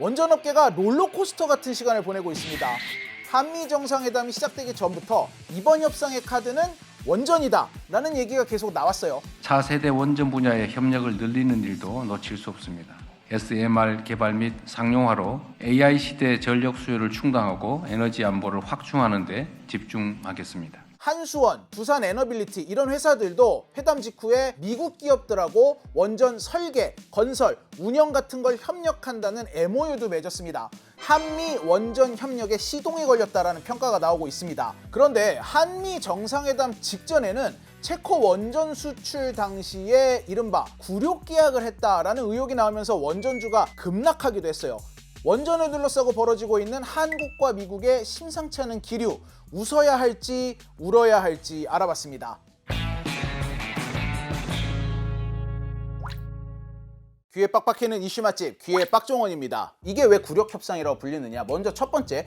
원전 업계가 롤러코스터 같은 시간을 보내고 있습니다. 한미 정상회담이 시작되기 전부터 이번 협상의 카드는 원전이다 라는 얘기가 계속 나왔어요. 차세대 원전 분야의 협력을 늘리는 일도 놓칠 수 없습니다. SMR 개발 및 상용화로 AI 시대 전력 수요를 충당하고 에너지 안보를 확충하는 데 집중하겠습니다. 한수원, 두산 에너빌리티 이런 회사들도 회담 직후에 미국 기업들하고 원전 설계, 건설, 운영 같은 걸 협력한다는 MOU도 맺었습니다. 한미 원전 협력에 시동이 걸렸다라는 평가가 나오고 있습니다. 그런데 한미 정상회담 직전에는 체코 원전 수출 당시에 이른바 굴욕 계약을 했다라는 의혹이 나오면서 원전주가 급락하기도 했어요. 원전을 둘러싸고 벌어지고 있는 한국과 미국의 심상치 않은 기류 웃어야 할지 울어야 할지 알아봤습니다. 귀에 빡빡해는 이슈 맛집 귀의 빡종원입니다. 이게 왜 굴욕 협상이라고 불리느냐? 먼저 첫 번째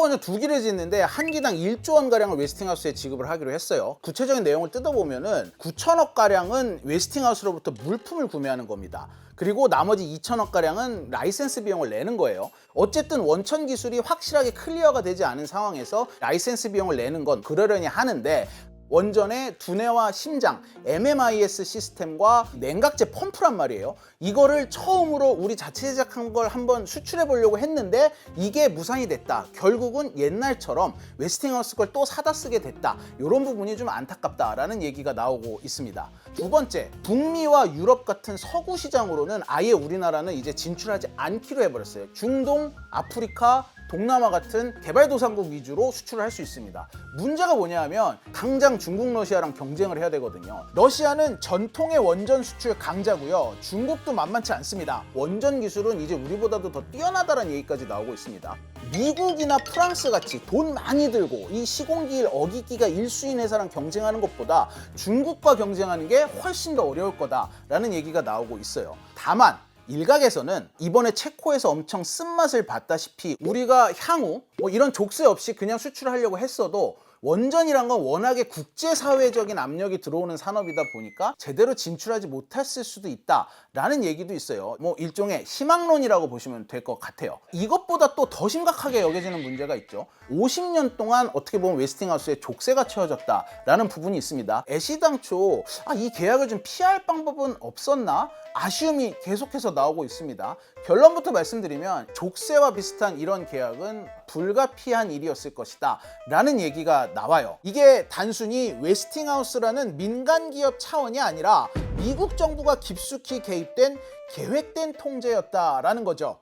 원전 두 기를 짓는데 한 기당 1조 원 가량을 웨스팅하우스에 지급을 하기로 했어요. 구체적인 내용을 뜯어보면은 9천억 가량은 웨스팅하우스로부터 물품을 구매하는 겁니다. 그리고 나머지 2천억 가량은 라이센스 비용을 내는 거예요. 어쨌든 원천 기술이 확실하게 클리어가 되지 않은 상황에서 라이센스 비용을 내는 건 그러려니 하는데 원전의 두뇌와 심장, MMIS 시스템과 냉각제 펌프란 말이에요. 이거를 처음으로 우리 자체 제작한 걸 한번 수출해 보려고 했는데 이게 무산이 됐다. 결국은 옛날처럼 웨스팅하우스 걸 또 사다 쓰게 됐다. 이런 부분이 좀 안타깝다라는 얘기가 나오고 있습니다. 두 번째, 북미와 유럽 같은 서구 시장으로는 아예 우리나라는 이제 진출하지 않기로 해버렸어요. 중동, 아프리카, 동남아 같은 개발도상국 위주로 수출을 할 수 있습니다. 문제가 뭐냐 하면 당장 중국 러시아랑 경쟁을 해야 되거든요. 러시아는 전통의 원전 수출 강자고요. 중국도 만만치 않습니다. 원전 기술은 이제 우리보다도 더 뛰어나다는 얘기까지 나오고 있습니다. 미국이나 프랑스 같이 돈 많이 들고 이 시공기일 어기기가 일수인 회사랑 경쟁하는 것보다 중국과 경쟁하는 게 훨씬 더 어려울 거다라는 얘기가 나오고 있어요. 다만 일각에서는 이번에 체코에서 엄청 쓴맛을 봤다시피 우리가 향후 뭐 이런 족쇄 없이 그냥 수출하려고 했어도 원전이란 건 워낙에 국제사회적인 압력이 들어오는 산업이다 보니까 제대로 진출하지 못했을 수도 있다라는 얘기도 있어요. 뭐 일종의 희망론이라고 보시면 될 것 같아요. 이것보다 또 더 심각하게 여겨지는 문제가 있죠. 50년 동안 어떻게 보면 웨스팅하우스에 족쇄가 채워졌다라는 부분이 있습니다. 애시당초 아, 이 계약을 좀 피할 방법은 없었나? 아쉬움이 계속해서 나오고 있습니다. 결론부터 말씀드리면 족쇄와 비슷한 이런 계약은 불가피한 일이었을 것이다 라는 얘기가 나와요. 이게 단순히 웨스팅하우스라는 민간 기업 차원이 아니라 미국 정부가 깊숙이 개입된 계획된 통제였다라는 거죠.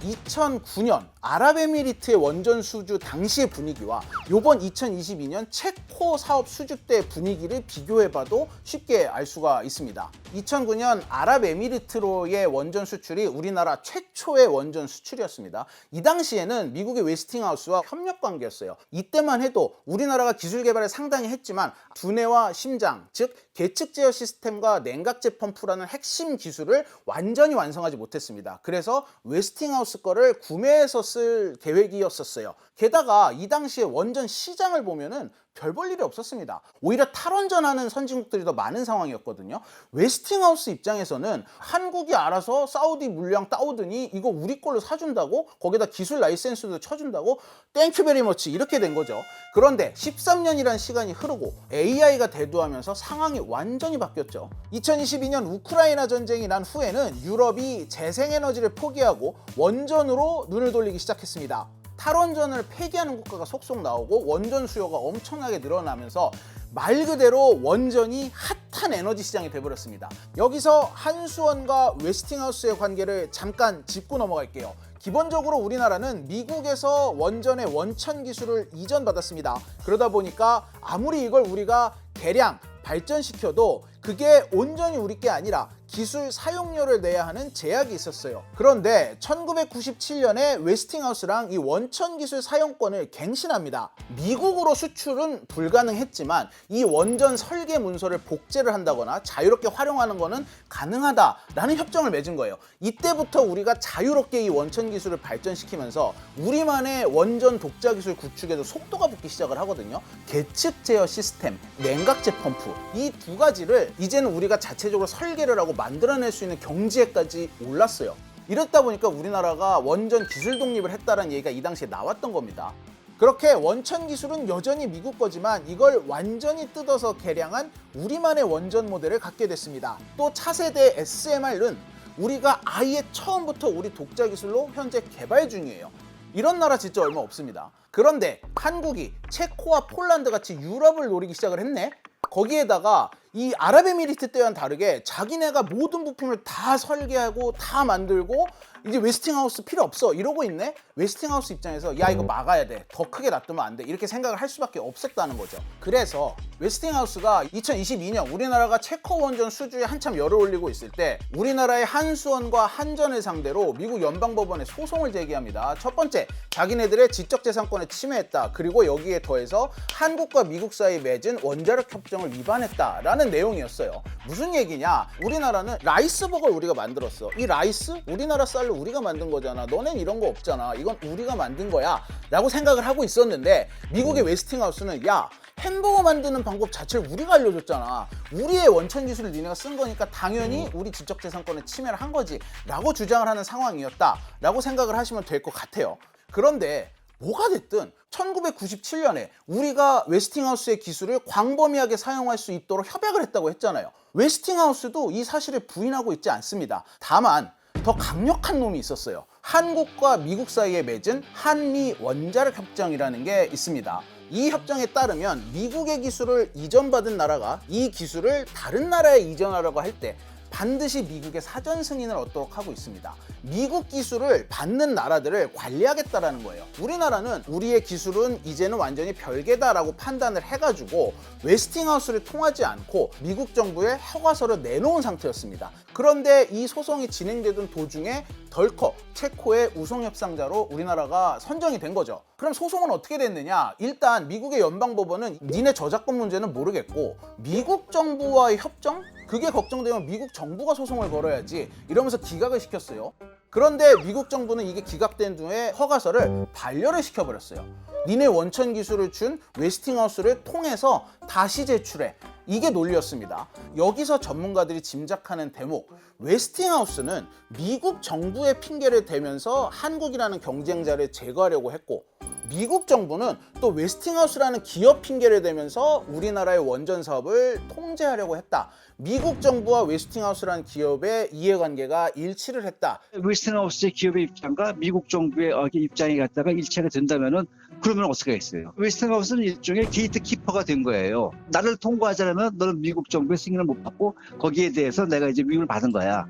2009년 아랍에미리트의 원전 수주 당시의 분위기와 요번 2022년 체코 사업 수주 때 분위기를 비교해봐도 쉽게 알 수가 있습니다. 2009년 아랍에미리트로의 원전 수출이 우리나라 최초의 원전 수출이었습니다. 이 당시에는 미국의 웨스팅하우스와 협력 관계였어요. 이때만 해도 우리나라가 기술 개발을 상당히 했지만 두뇌와 심장, 즉 계측 제어 시스템과 냉각제 펌프라는 핵심 기술을 완전히 완성하지 못했습니다. 그래서 웨스팅하우스 거를 구매해서 쓸 계획이었었어요. 게다가 이 당시에 원전 시장을 보면은 별 볼 일이 없었습니다. 오히려 탈원전하는 선진국들이 더 많은 상황이었거든요. 웨스팅하우스 입장에서는 한국이 알아서 사우디 물량 따오더니 이거 우리 걸로 사준다고 거기다 기술 라이센스도 쳐준다고 땡큐 베리 머치 이렇게 된 거죠. 그런데 13년이란 시간이 흐르고 AI가 대두하면서 상황이 완전히 바뀌었죠. 2022년 우크라이나 전쟁이 난 후에는 유럽이 재생에너지를 포기하고 원전으로 눈을 돌리기 시작했습니다. 탈원전을 폐기하는 국가가 속속 나오고 원전 수요가 엄청나게 늘어나면서 말 그대로 원전이 핫한 에너지 시장이 돼버렸습니다. 여기서 한수원과 웨스팅하우스의 관계를 잠깐 짚고 넘어갈게요. 기본적으로 우리나라는 미국에서 원전의 원천 기술을 이전받았습니다. 그러다 보니까 아무리 이걸 우리가 개량 발전시켜도 그게 온전히 우리 게 아니라 기술 사용료를 내야 하는 제약이 있었어요. 그런데 1997년에 웨스팅하우스랑 이 원천 기술 사용권을 갱신합니다. 미국으로 수출은 불가능했지만 이 원전 설계 문서를 복제를 한다거나 자유롭게 활용하는 거는 가능하다라는 협정을 맺은 거예요. 이때부터 우리가 자유롭게 이 원천 기술을 발전시키면서 우리만의 원전 독자 기술 구축에도 속도가 붙기 시작을 하거든요. 계측 제어 시스템, 냉각제 펌프 이 두 가지를 이제는 우리가 자체적으로 설계를 하고 만들어낼 수 있는 경지에까지 올랐어요. 이렇다 보니까 우리나라가 원전 기술 독립을 했다는 얘기가 이 당시에 나왔던 겁니다. 그렇게 원천 기술은 여전히 미국 거지만 이걸 완전히 뜯어서 개량한 우리만의 원전 모델을 갖게 됐습니다. 또 차세대 SMR은 우리가 아예 처음부터 우리 독자 기술로 현재 개발 중이에요. 이런 나라 진짜 얼마 없습니다. 그런데 한국이 체코와 폴란드 같이 유럽을 노리기 시작을 했네. 거기에다가 이 아랍에미리트 때와는 다르게 자기네가 모든 부품을 다 설계하고 다 만들고 이제 웨스팅하우스 필요 없어. 이러고 있네? 웨스팅하우스 입장에서 야 이거 막아야 돼. 더 크게 놔두면 안 돼. 이렇게 생각을 할 수밖에 없었다는 거죠. 그래서 웨스팅하우스가 2022년 우리나라가 체코 원전 수주에 한참 열을 올리고 있을 때 우리나라의 한수원과 한전을 상대로 미국 연방법원에 소송을 제기합니다. 첫 번째 자기네들의 지적재산권을 침해했다. 그리고 여기에 더해서 한국과 미국 사이 맺은 원자력 협정을 위반했다라는 내용이었어요. 무슨 얘기냐? 우리나라는 라이스버거를 우리가 만들었어. 이 라이스 우리나라 쌀로 우리가 만든 거잖아. 너넨 이런 거 없잖아. 이건 우리가 만든 거야. 라고 생각을 하고 있었는데 미국의 웨스팅하우스는 야 햄버거 만드는 방법 자체를 우리가 알려줬잖아. 우리의 원천 기술을 니네가 쓴 거니까 당연히 우리 지적재산권을 침해를 한 거지. 라고 주장을 하는 상황이었다 라고 생각을 하시면 될 것 같아요. 그런데 뭐가 됐든 1997년에 우리가 웨스팅하우스의 기술을 광범위하게 사용할 수 있도록 협약을 했다고 했잖아요. 웨스팅하우스도 이 사실을 부인하고 있지 않습니다. 다만 더 강력한 놈이 있었어요. 한국과 미국 사이에 맺은 한미 원자력 협정이라는 게 있습니다. 이 협정에 따르면 미국의 기술을 이전받은 나라가 이 기술을 다른 나라에 이전하려고 할 때 반드시 미국의 사전 승인을 얻도록 하고 있습니다. 미국 기술을 받는 나라들을 관리하겠다라는 거예요. 우리나라는 우리의 기술은 이제는 완전히 별개다라고 판단을 해가지고 웨스팅하우스를 통하지 않고 미국 정부에 허가서를 내놓은 상태였습니다. 그런데 이 소송이 진행되던 도중에 덜커 체코의 우성 협상자로 우리나라가 선정이 된 거죠. 그럼 소송은 어떻게 됐느냐? 일단 미국의 연방 법원은 니네 저작권 문제는 모르겠고 미국 정부와의 협정 그게 걱정되면 미국 정부가 소송을 걸어야지 이러면서 기각을 시켰어요. 그런데 미국 정부는 이게 기각된 후에 허가서를 반려를 시켜버렸어요. 니네 원천 기술을 준 웨스팅하우스를 통해서 다시 제출해. 이게 논리였습니다. 여기서 전문가들이 짐작하는 대목, 웨스팅하우스는 미국 정부의 핑계를 대면서 한국이라는 경쟁자를 제거하려고 했고, 미국 정부는 또 웨스팅하우스라는 기업 핑계를 대면서 우리나라의 원전 사업을 통제하려고 했다. 미국 정부와 웨스팅하우스라는 기업의 이해관계가 일치를 했다. 웨스팅하우스의 기업의 입장과 미국 정부의 어, 입장이 갖다가 일치가 된다면은 그러면 어떻게 하겠어요? 웨스팅하우스는 일종의 게이트 키퍼가 된 거예요. 나를 통과하자면 너는 미국 정부의 승인을 못 받고 거기에 대해서 내가 이제 미움을 받은 거야.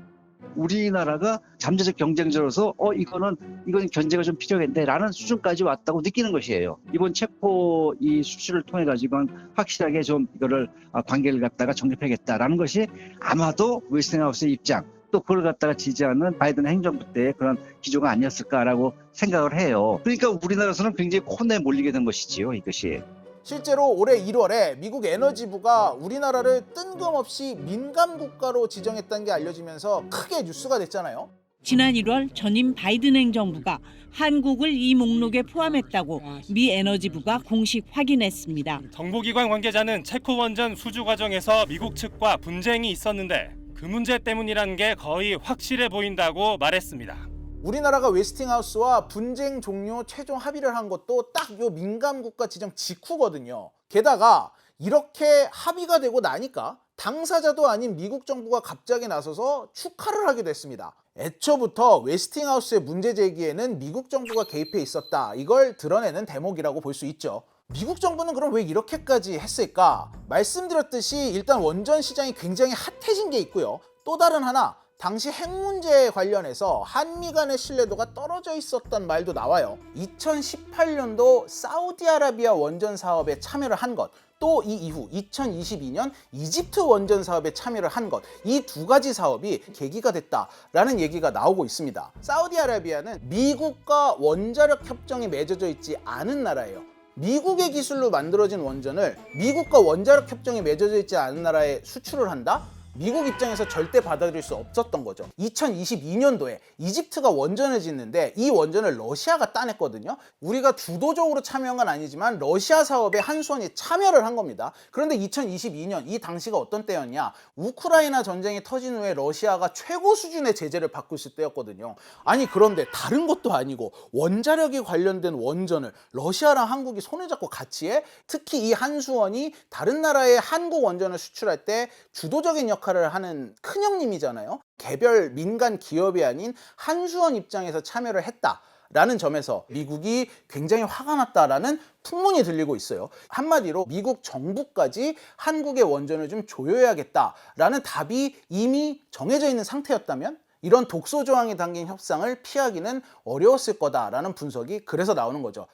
우리나라가 잠재적 경쟁자로서 어 이거는 이건 견제가 좀 필요했는데라는 수준까지 왔다고 느끼는 것이에요. 이번 체포 이 수출을 통해 가지고 확실하게 좀 이거를 아, 관계를 갖다가 정립하겠다라는 것이 아마도 웨스팅하우스의 입장 또 그걸 갖다가 지지하는 바이든 행정부 때의 그런 기조가 아니었을까라고 생각을 해요. 그러니까 우리나라에서는 굉장히 콘에 몰리게 된 것이지요, 이것이. 실제로 올해 1월에 미국 에너지부가 우리나라를 뜬금없이 민감 국가로 지정했다는 게 알려지면서 크게 뉴스가 됐잖아요. 지난 1월 전임 바이든 행정부가 한국을 이 목록에 포함했다고 미 에너지부가 공식 확인했습니다. 정보기관 관계자는 체코 원전 수주 과정에서 미국 측과 분쟁이 있었는데 그 문제 때문이라는 게 거의 확실해 보인다고 말했습니다. 우리나라가 웨스팅하우스와 분쟁 종료 최종 합의를 한 것도 딱 요 민감 국가 지정 직후거든요. 게다가 이렇게 합의가 되고 나니까 당사자도 아닌 미국 정부가 갑자기 나서서 축하를 하기도 했습니다. 애초부터 웨스팅하우스의 문제 제기에는 미국 정부가 개입해 있었다. 이걸 드러내는 대목이라고 볼 수 있죠. 미국 정부는 그럼 왜 이렇게까지 했을까? 말씀드렸듯이 일단 원전 시장이 굉장히 핫해진 게 있고요. 또 다른 하나, 당시 핵 문제에 관련해서 한미 간의 신뢰도가 떨어져 있었던 말도 나와요. 2018년도 사우디아라비아 원전 사업에 참여를 한 것, 또 이 이후 2022년 이집트 원전 사업에 참여를 한 것, 이 두 가지 사업이 계기가 됐다라는 얘기가 나오고 있습니다. 사우디아라비아는 미국과 원자력 협정이 맺어져 있지 않은 나라예요. 미국의 기술로 만들어진 원전을 미국과 원자력 협정이 맺어져 있지 않은 나라에 수출을 한다? 미국 입장에서 절대 받아들일 수 없었던 거죠. 2022년도에 이집트가 원전을 짓는데 이 원전을 러시아가 따냈거든요. 우리가 주도적으로 참여한 건 아니지만 러시아 사업에 한수원이 참여를 한 겁니다. 그런데 2022년 이 당시가 어떤 때였냐? 우크라이나 전쟁이 터진 후에 러시아가 최고 수준의 제재를 받고 있을 때였거든요. 아니 그런데 다른 것도 아니고 원자력이 관련된 원전을 러시아랑 한국이 손을 잡고 같이 해 특히 이 한수원이 다른 나라에 한국 원전을 수출할 때 주도적인 역 할을 하는 큰형님이잖아요. 개별 민간 기업이 아닌 한수원 입장에서 참여를 했다. 라는 점에서 미국이 굉장히 화가 났다라는 풍문이 들리고 있어요. 한마디로 미국 정부까지 한국의 원전을 좀 조여야겠다라는 답이 이미 정해져 있는 상태였다면 이런 독소 조항이 담긴 협상을 피하기는 어려웠을 거다라는 분석이 그래서 나오는 거죠.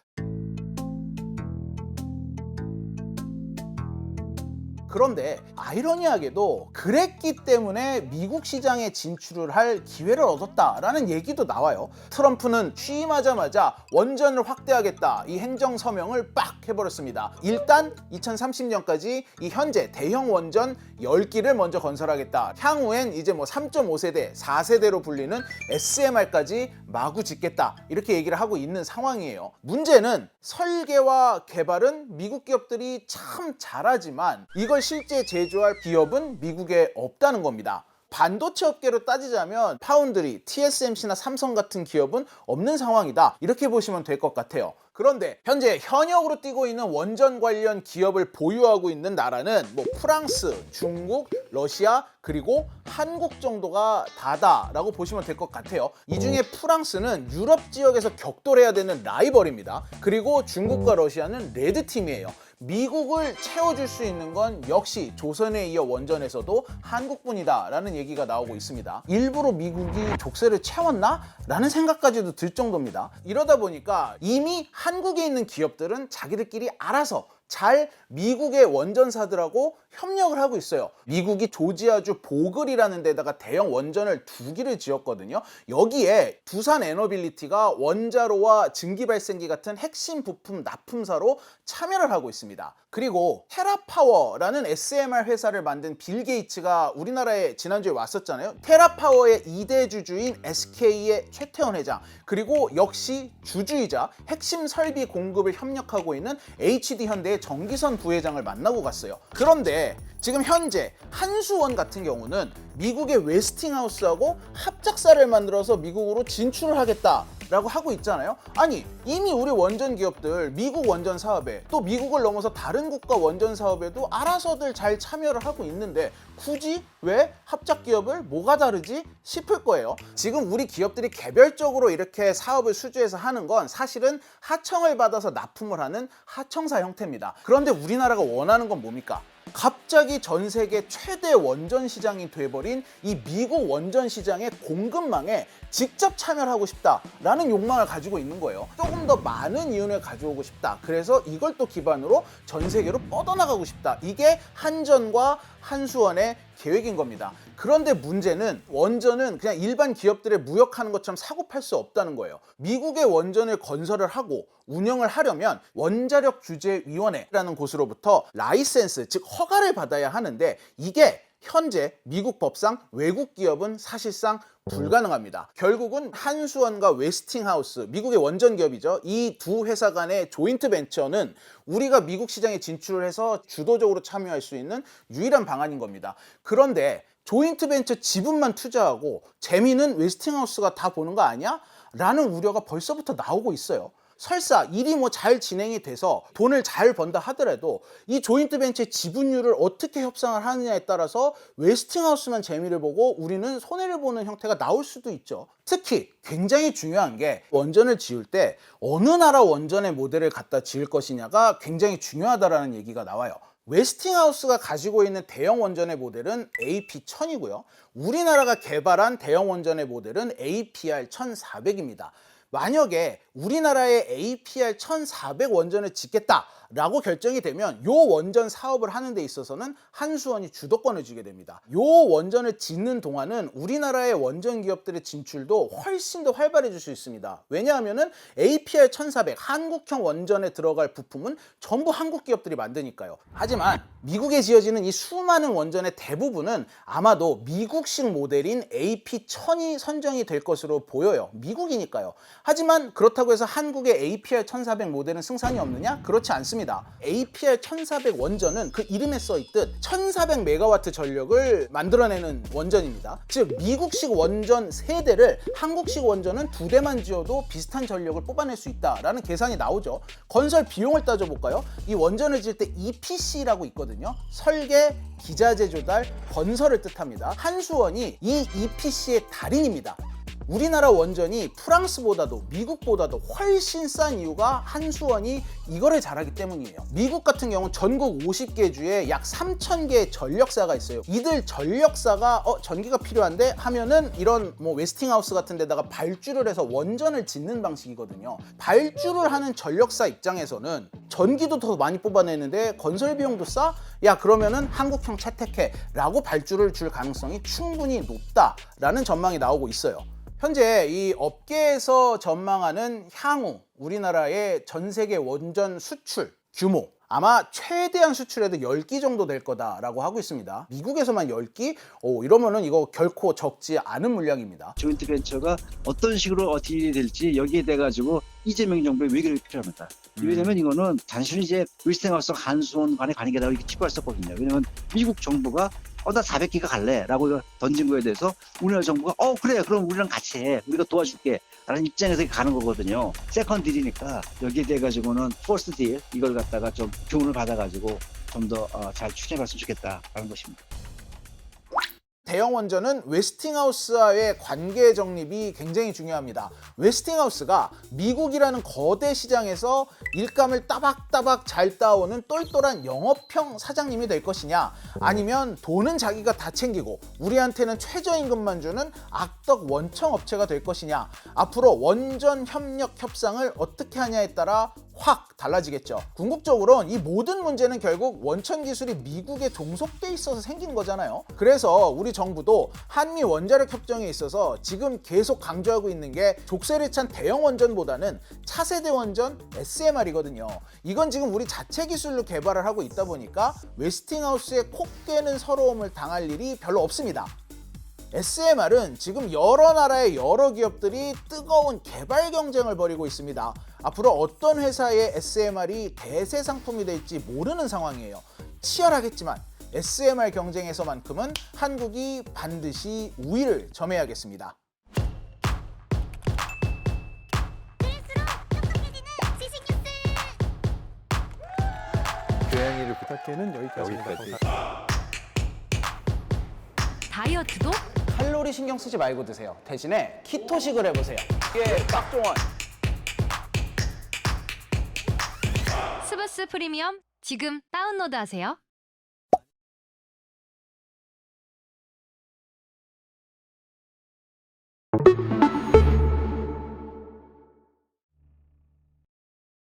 그런데 아이러니하게도 그랬기 때문에 미국 시장에 진출을 할 기회를 얻었다라는 얘기도 나와요. 트럼프는 취임하자마자 원전을 확대하겠다 이 행정 서명을 빡 해버렸습니다. 일단 2030년까지 이 현재 대형 원전 10기를 먼저 건설하겠다. 향후엔 이제 뭐 3.5세대, 4세대로 불리는 SMR까지 마구 짓겠다. 이렇게 얘기를 하고 있는 상황이에요. 문제는 설계와 개발은 미국 기업들이 참 잘하지만 이걸 실제 제조할 기업은 미국에 없다는 겁니다. 반도체 업계로 따지자면 파운드리, TSMC나 삼성 같은 기업은 없는 상황이다. 이렇게 보시면 될 것 같아요. 그런데 현재 현역으로 뛰고 있는 원전 관련 기업을 보유하고 있는 나라는 뭐 프랑스, 중국, 러시아 그리고 한국 정도가 다다라고 보시면 될 것 같아요. 이 중에 프랑스는 유럽 지역에서 격돌해야 되는 라이벌입니다. 그리고 중국과 러시아는 레드 팀이에요. 미국을 채워줄 수 있는 건 역시 조선에 이어 원전에서도 한국뿐이다라는 얘기가 나오고 있습니다. 일부러 미국이 족쇄를 채웠나? 라는 생각까지도 들 정도입니다. 이러다 보니까 이미 한국에 있는 기업들은 자기들끼리 알아서 잘 미국의 원전사들하고 협력을 하고 있어요. 미국이 조지아주 보글이라는 데다가 대형 원전을 두 기를 지었거든요. 여기에 두산 에너빌리티가 원자로와 증기발생기 같은 핵심 부품 납품사로 참여를 하고 있습니다. 그리고 테라파워라는 SMR 회사를 만든 빌 게이츠가 우리나라에 지난주에 왔었잖아요. 테라파워의 2대 주주인 SK의 최태원 회장 그리고 역시 주주이자 핵심 설비 공급을 협력하고 있는 HD 현대의 정기선 부회장을 만나고 갔어요. 그런데 지금 현재 한수원 같은 경우는 미국의 웨스팅하우스하고 합작사를 만들어서 미국으로 진출을 하겠다. 라고 하고 있잖아요. 아니, 이미 우리 원전 기업들 미국 원전 사업에 또 미국을 넘어서 다른 국가 원전 사업에도 알아서들 잘 참여를 하고 있는데 굳이 왜 합작 기업을 뭐가 다르지 싶을 거예요. 지금 우리 기업들이 개별적으로 이렇게 사업을 수주해서 하는 건 사실은 하청을 받아서 납품을 하는 하청사 형태입니다. 그런데 우리나라가 원하는 건 뭡니까? 갑자기 전 세계 최대 원전 시장이 돼버린 이 미국 원전 시장의 공급망에 직접 참여를 하고 싶다라는 욕망을 가지고 있는 거예요. 조금 더 많은 이윤을 가져오고 싶다. 그래서 이걸 또 기반으로 전 세계로 뻗어나가고 싶다. 이게 한전과 한수원의 계획인 겁니다. 그런데 문제는 원전은 그냥 일반 기업들의 무역하는 것처럼 사고 팔 수 없다는 거예요. 미국의 원전을 건설을 하고 운영을 하려면 원자력 규제 위원회라는 곳으로부터 라이센스, 즉 허가를 받아야 하는데 이게 현재 미국 법상 외국 기업은 사실상 불가능합니다. 결국은 한수원과 웨스팅하우스, 미국의 원전 기업이죠. 이 두 회사 간의 조인트 벤처는 우리가 미국 시장에 진출을 해서 주도적으로 참여할 수 있는 유일한 방안인 겁니다. 그런데 조인트 벤처 지분만 투자하고 재미는 웨스팅하우스가 다 보는 거 아니야? 라는 우려가 벌써부터 나오고 있어요. 설사 일이 뭐 잘 진행이 돼서 돈을 잘 번다 하더라도 이 조인트 벤처의 지분율을 어떻게 협상을 하느냐에 따라서 웨스팅하우스만 재미를 보고 우리는 손해를 보는 형태가 나올 수도 있죠. 특히 굉장히 중요한 게 원전을 지을 때 어느 나라 원전의 모델을 갖다 지을 것이냐가 굉장히 중요하다라는 얘기가 나와요. 웨스팅하우스가 가지고 있는 대형 원전의 모델은 AP1000이고요. 우리나라가 개발한 대형 원전의 모델은 APR1400입니다. 만약에 우리나라의 APR 1400 원전을 짓겠다 라고 결정이 되면 요 원전 사업을 하는 데 있어서는 한수원이 주도권을 주게 됩니다. 요 원전을 짓는 동안은 우리나라의 원전 기업들의 진출도 훨씬 더 활발해질 수 있습니다. 왜냐하면은 APR 1400 한국형 원전에 들어갈 부품은 전부 한국 기업들이 만드니까요. 하지만 미국에 지어지는 이 수많은 원전의 대부분은 아마도 미국식 모델인 AP1000이 선정이 될 것으로 보여요. 미국이니까요. 하지만 그렇다고 해서 한국의 APR 1400 모델은 승산이 없느냐? 그렇지 않습니다. APR 1400 원전은 그 이름에 써 있듯 1400메가와트 전력을 만들어내는 원전입니다. 즉 미국식 원전 세대를 한국식 원전은 두대만 지어도 비슷한 전력을 뽑아낼 수 있다라는 계산이 나오죠. 건설 비용을 따져볼까요? 이 원전을 지을 때 EPC라고 있거든요. 설계, 기자재 조달, 건설을 뜻합니다. 한수원이 이 EPC의 달인입니다. 우리나라 원전이 프랑스보다도 미국보다도 훨씬 싼 이유가 한수원이 이거를 잘하기 때문이에요. 미국 같은 경우는 전국 50개 주에 약 3,000개의 전력사가 있어요. 이들 전력사가 어 전기가 필요한데 하면은 이런 뭐 웨스팅하우스 같은 데다가 발주를 해서 원전을 짓는 방식이거든요. 발주를 하는 전력사 입장에서는 전기도 더 많이 뽑아내는데 건설 비용도 싸? 야 그러면은 한국형 채택해라고 발주를 줄 가능성이 충분히 높다라는 전망이 나오고 있어요. 현재 이 업계에서 전망하는 향후 우리나라의 전 세계 원전 수출 규모 아마 최대한 수출해도 10기 정도 될 거다라고 하고 있습니다. 미국에서만 10기? 오, 이러면은 이거 결코 적지 않은 물량입니다. 조인트 벤처가 어떤 식으로 어떻게 될지 여기에 대 가지고 이재명 정부의 외교력이 필요합니다. 왜냐면 이거는 단순히 이제 윌스팅하우스 한수원 간의 관계라고 이렇게 치부할 수 없거든요. 왜냐면 미국 정부가 어, 나 400기가 갈래. 라고 던진 거에 대해서 우리나라 정부가 어, 그래. 그럼 우리랑 같이 해. 우리가 도와줄게. 라는 입장에서 가는 거거든요. 세컨 딜이니까 여기에 대해 가지고는 포스트 딜 이걸 갖다가 좀 교훈을 받아가지고 좀 더 잘 추진해 봤으면 좋겠다라는 것입니다. 대형 원전은 웨스팅하우스와의 관계 정립이 굉장히 중요합니다. 웨스팅하우스가 미국이라는 거대 시장에서 일감을 따박따박 잘 따오는 똘똘한 영업형 사장님이 될 것이냐 아니면 돈은 자기가 다 챙기고 우리한테는 최저임금만 주는 악덕 원청 업체가 될 것이냐 앞으로 원전 협력 협상을 어떻게 하냐에 따라 확 달라지겠죠. 궁극적으로는 이 모든 문제는 결국 원천 기술이 미국에 종속돼 있어서 생긴 거잖아요. 그래서 우리 정부도 한미 원자력 협정에 있어서 지금 계속 강조하고 있는 게 족쇄를 찬 대형 원전보다는 차세대 원전 SMR이거든요. 이건 지금 우리 자체 기술로 개발을 하고 있다 보니까 웨스팅하우스의 콕 깨는 서러움을 당할 일이 별로 없습니다. SMR은 지금 여러 나라의 여러 기업들이 뜨거운 개발 경쟁을 벌이고 있습니다. 앞으로 어떤 회사의 SMR이 대세 상품이 될지 모르는 상황이에요. 치열하겠지만 SMR 경쟁에서만큼은 한국이 반드시 우위를 점해야겠습니다. 고양이를 부탁해는 여기까지입니다. 감사합니다. 다이어트도 칼로리 신경 쓰지 말고 드세요. 대신에 키토식을 해보세요. 이게 빡종원. 스브스 프리미엄 지금 다운로드하세요.